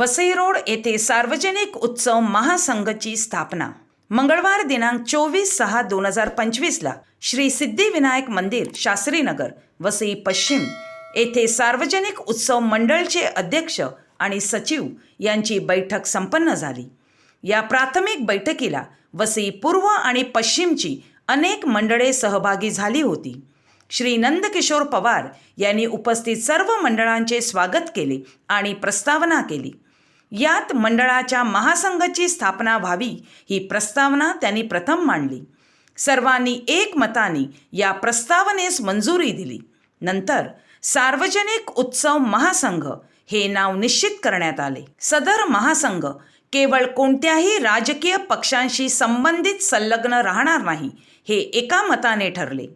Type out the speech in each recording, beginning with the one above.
Vasai road येथे सार्वजनिक उत्सव महासंघची स्थापना. मंगळवार दिनांक चोवीस सहा दोन हजार पंचवीसला श्री सिद्धिविनायक मंदिर शास्त्रीनगर वसई पश्चिम येथे सार्वजनिक उत्सव मंडळचे अध्यक्ष आणि सचिव यांची बैठक संपन्न झाली. या प्राथमिक बैठकीला वसई पूर्व आणि पश्चिमची अनेक मंडळे सहभागी झाली होती. श्री नंदकिशोर पवार यांनी उपस्थित सर्व मंडळांचे स्वागत केले आणि प्रस्तावना केली. यात मंडळाच्या महासंघाची स्थापना व्हावी ही प्रस्तावना त्यांनी प्रथम मांडली. सर्वांनी एकमताने या प्रस्तावनेस मंजुरी दिली. नंतर सार्वजनिक उत्सव महासंघ हे नाव निश्चित करण्यात आले. सदर महासंघ केवळ कोणत्याही राजकीय पक्षांशी संबंधित संलग्न राहणार नाही हे एका मताने ठरले.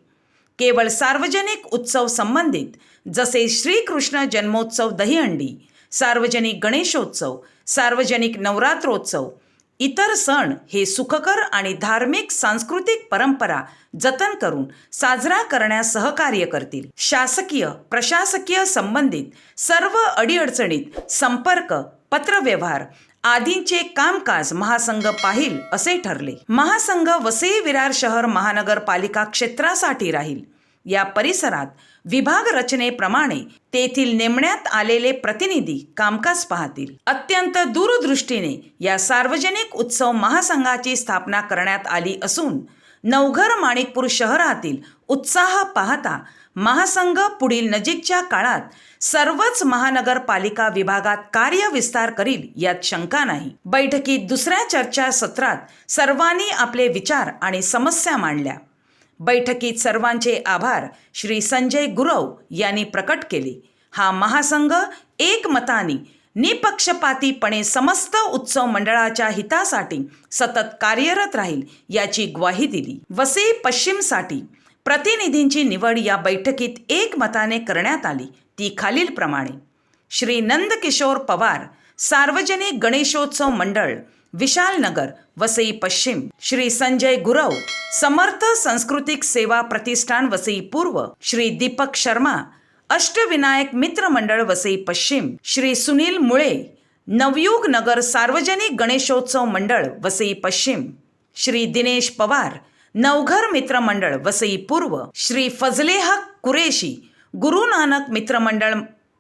केवळ सार्वजनिक उत्सव संबंधित जसे श्रीकृष्ण जन्मोत्सव दहीहंडी सार्वजनिक गणेशोत्सव सार्वजनिक नवरात्रोत्सव इतर सण हे सुखकर आणि धार्मिक सांस्कृतिक परंपरा जतन करून साजरा करण्यास सहकार्य करतील. शासकीय प्रशासकीय संबंधित सर्व अडीअडचणीत संपर्क पत्रव्यवहार आदींचे कामकाज महासंघ पाहिल असे ठरले. महासंघ वसई विरार शहर महानगरपालिका क्षेत्रासाठी राहील. या परिसरात विभाग रचनेप्रमाणे तेथील नेमण्यात आलेले प्रतिनिधी कामकाज पाहतील. अत्यंत दूरदृष्टीने या सार्वजनिक उत्सव महासंघाची स्थापना करण्यात आली असून नवघर माणिकपूर शहरातील उत्साह पाहता महासंघ पुढील नजीकच्या काळात सर्वच महानगरपालिका विभागात कार्य विस्तार करील यात शंका नाही. बैठकीत दुसऱ्या चर्चा सत्रात सर्वांनी आपले विचार आणि समस्या मांडल्या. बैठकीत सर्वांचे आभार. श्री संजय गुरव यांनी प्रकट केले. हा महासंघ एकमताने निपक्षपातीपणे समस्त उत्सव मंडळाच्या हितासाठी सतत कार्यरत राहील याची ग्वाही दिली. वसई पश्चिमसाठी प्रतिनिधींची निवड या बैठकीत एकमताने करण्यात आली ती खालीलप्रमाणे श्री नंदकिशोर पवार सार्वजनिक गणेशोत्सव मंडळ विशालनगर वसई पश्चिम श्री संजय गुरव समर्थ सांस्कृतिक सेवा प्रतिष्ठान वसई पूर्व श्री दीपक शर्मा अष्टविनायक मित्र मंडळ वसई पश्चिम श्री सुनील मुळे नवयुग नगर सार्वजनिक गणेशोत्सव मंडळ वसई पश्चिम श्री दिनेश पवार नवघर मित्र मंडळ वसई पूर्व श्री फजले हक कुरेशी गुरु नानक मित्र मंडळ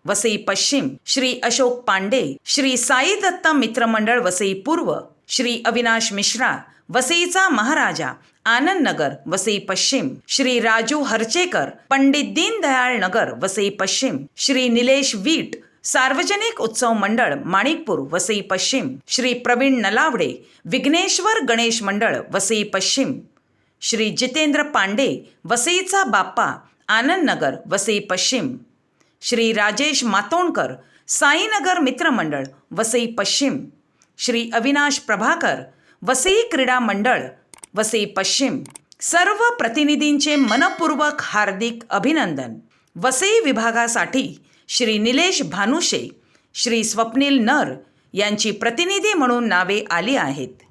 वसई पश्चिम श्री अशोक पांडे श्री साई दत्त मित्रमंडळ वसई पूर्व श्री अविनाश मिश्रा वसईचा महाराजा आनंद नगर वसई पश्चिम श्री राजू हरचेकर पंडित दीनदयाळ नगर वसई पश्चिम श्री निलेश वीट सार्वजनिक उत्सव मंडळ माणिकपूर वसई पश्चिम श्री प्रवीण नलावडे विघ्नेश्वर गणेश मंडळ वसई पश्चिम श्री जितेंद्र पांडे वसईचा बाप्पा आनंद नगर वसई पश्चिम. श्री राजेश मातोंडकर साईनगर मित्रमंडळ वसई पश्चिम. श्री अविनाश प्रभाकर वसई क्रीडा मंडळ वसई पश्चिम. सर्व प्रतिनिधींचे मनपूर्वक हार्दिक अभिनंदन. वसई विभागासाठी श्री निलेश भानुशे श्री स्वप्नील नर यांची प्रतिनिधी म्हणून नावे आली आहेत.